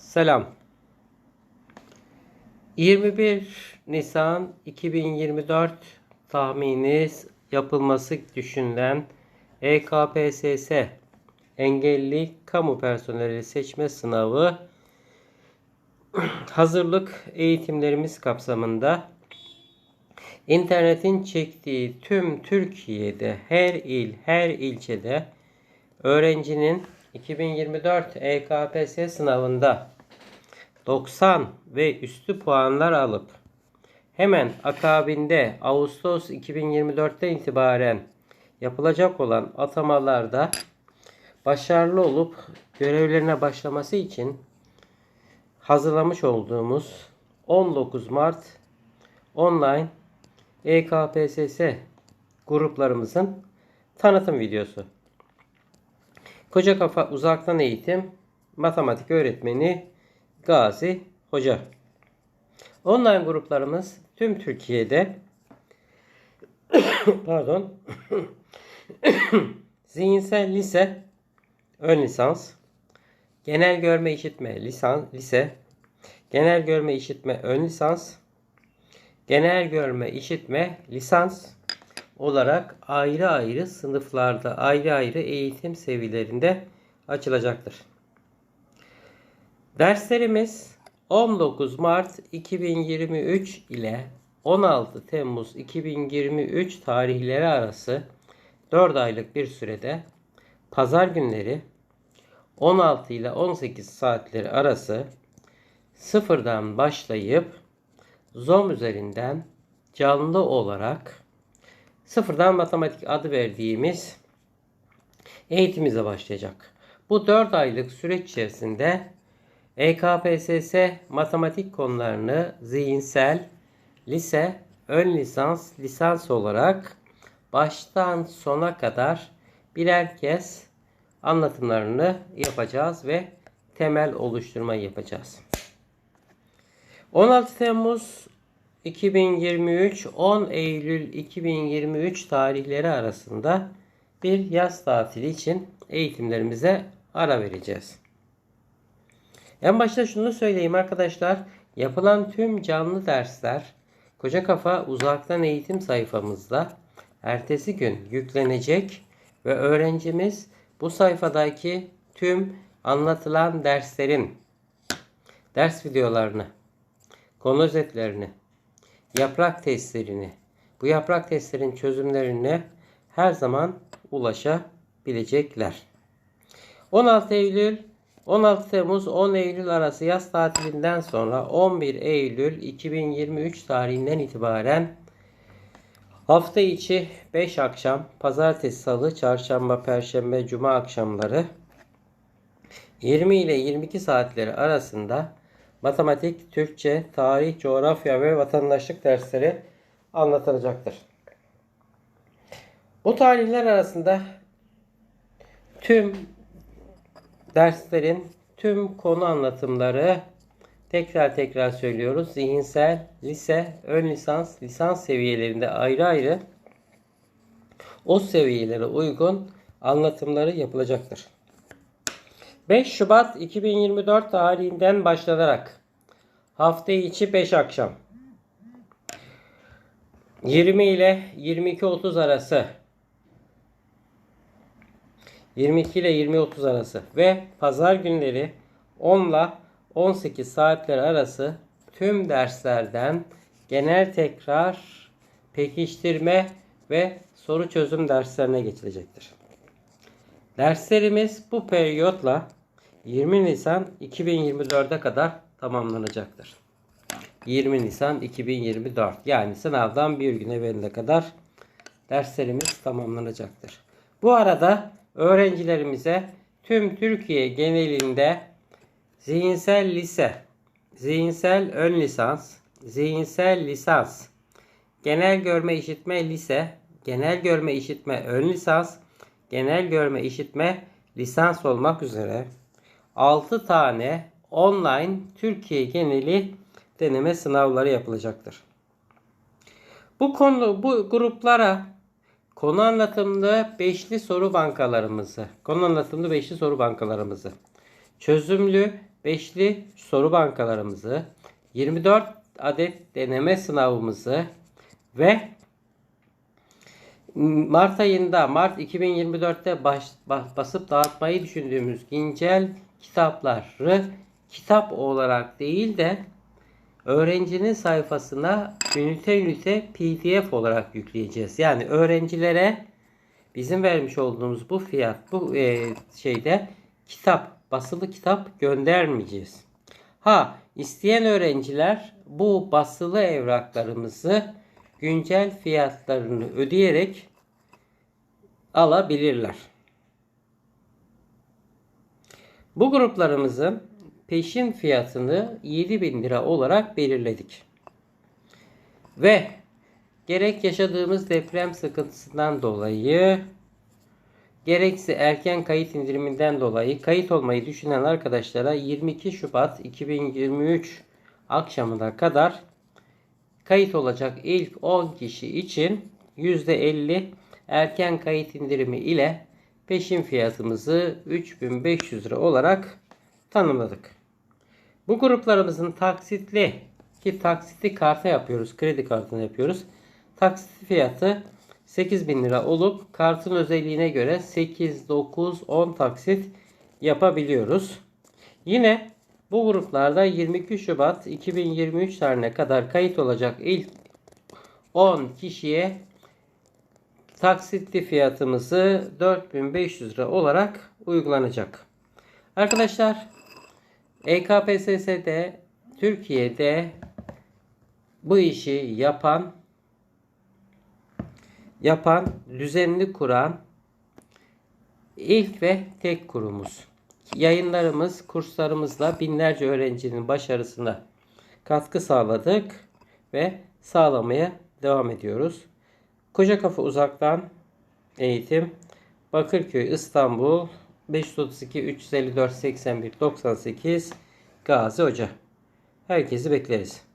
Selam. 21 Nisan 2024 tahmini yapılması düşünülen EKPSS engelli kamu personeli seçme sınavı hazırlık eğitimlerimiz kapsamında internetin çektiği tüm Türkiye'de her il, her ilçede öğrencinin 2024 EKPSS sınavında 90 ve üstü puanlar alıp hemen akabinde Ağustos 2024'ten itibaren yapılacak olan atamalarda başarılı olup görevlerine başlaması için hazırlamış olduğumuz 19 Mart online EKPSS gruplarımızın tanıtım videosu. Koca Kafa Uzaktan Eğitim Matematik Öğretmeni Gazi Hoca. Online gruplarımız tüm Türkiye'de pardon zihinsel lise ön lisans, genel görme işitme lisans lise, genel görme işitme ön lisans, genel görme işitme lisans olarak ayrı ayrı sınıflarda ayrı ayrı eğitim seviyelerinde açılacaktır. Derslerimiz 19 Mart 2023 ile 16 Temmuz 2023 tarihleri arası 4 aylık bir sürede pazar günleri 16 ile 18 saatleri arası sıfırdan başlayıp Zoom üzerinden canlı olarak sıfırdan matematik adı verdiğimiz eğitimimize başlayacak. Bu 4 aylık süreç içerisinde EKPSS matematik konularını zihinsel, lise, ön lisans, lisans olarak baştan sona kadar birer kez anlatımlarını yapacağız ve temel oluşturmayı yapacağız. 16 Temmuz 2023 10 Eylül 2023 tarihleri arasında bir yaz tatili için eğitimlerimize ara vereceğiz. En başta şunu söyleyeyim arkadaşlar. Yapılan tüm canlı dersler Koca Kafa Uzaktan Eğitim sayfamızda ertesi gün yüklenecek ve öğrencimiz bu sayfadaki tüm anlatılan derslerin ders videolarını, konu özetlerini, yaprak testlerini, bu yaprak testlerin çözümlerine her zaman ulaşabilecekler. 16 Eylül 16 Temmuz 10 Eylül arası yaz tatilinden sonra 11 Eylül 2023 tarihinden itibaren hafta içi 5 akşam pazartesi, salı, çarşamba, perşembe, cuma akşamları 20 ile 22 saatleri arasında matematik, Türkçe, tarih, coğrafya ve vatandaşlık dersleri anlatılacaktır. Bu tarihler arasında tüm derslerin tüm konu anlatımları tekrar tekrar söylüyoruz. Zihinsel, lise, ön lisans, lisans seviyelerinde ayrı ayrı o seviyelere uygun anlatımları yapılacaktır. 5 Şubat 2024 tarihinden başlanarak hafta içi 5 akşam 20 ile 22.30 arası 22 ile 20.30 arası ve pazar günleri 10 ile 18 saatler arası tüm derslerden genel tekrar, pekiştirme ve soru çözüm derslerine geçilecektir. Derslerimiz bu periyotla 20 Nisan 2024'e kadar tamamlanacaktır. 20 Nisan 2024 yani sınavdan bir gün evveline kadar derslerimiz tamamlanacaktır. Bu arada öğrencilerimize tüm Türkiye genelinde zihinsel lise, zihinsel ön lisans, zihinsel lisans, genel görme işitme lise, genel görme işitme ön lisans, genel görme işitme lisans olmak üzere 6 tane online Türkiye geneli deneme sınavları yapılacaktır. Bu konu bu gruplara konu anlatımlı beşli soru bankalarımızı, konu anlatımlı beşli soru bankalarımızı, çözümlü beşli soru bankalarımızı, 24 adet deneme sınavımızı ve Mart ayında, Mart 2024'te baş, ba- basıp dağıtmayı düşündüğümüz güncel kitapları kitap olarak değil de öğrencinin sayfasına ünite ünite PDF olarak yükleyeceğiz. Yani öğrencilere bizim vermiş olduğumuz bu fiyat bu e, şeyde kitap basılı kitap göndermeyeceğiz. Ha isteyen öğrenciler bu basılı evraklarımızı güncel fiyatlarını ödeyerek alabilirler. Bu gruplarımızın peşin fiyatını 7000 lira olarak belirledik. Ve gerek yaşadığımız deprem sıkıntısından dolayı gerekse erken kayıt indiriminden dolayı kayıt olmayı düşünen arkadaşlara 22 Şubat 2023 akşamına kadar kayıt olacak ilk 10 kişi için %50 erken kayıt indirimi ile peşin fiyatımızı 3500 lira olarak tanımladık. Bu gruplarımızın taksitli ki taksitli karta yapıyoruz, kredi kartını yapıyoruz. Taksit fiyatı 8000 lira olup kartın özelliğine göre 8, 9, 10 taksit yapabiliyoruz. Yine bu gruplarda 22 Şubat 2023 tarihine kadar kayıt olacak ilk 10 kişiye taksitli fiyatımızı 4500 lira olarak uygulanacak. Arkadaşlar EKPSS'de Türkiye'de bu işi yapan yapan, düzenli kuran ilk ve tek kurumuz. Yayınlarımız, kurslarımızla binlerce öğrencinin başarısına katkı sağladık ve sağlamaya devam ediyoruz. Koca Kafa Uzaktan Eğitim Bakırköy İstanbul 532 354 81 98 Gazi Hoca. Herkesi bekleriz.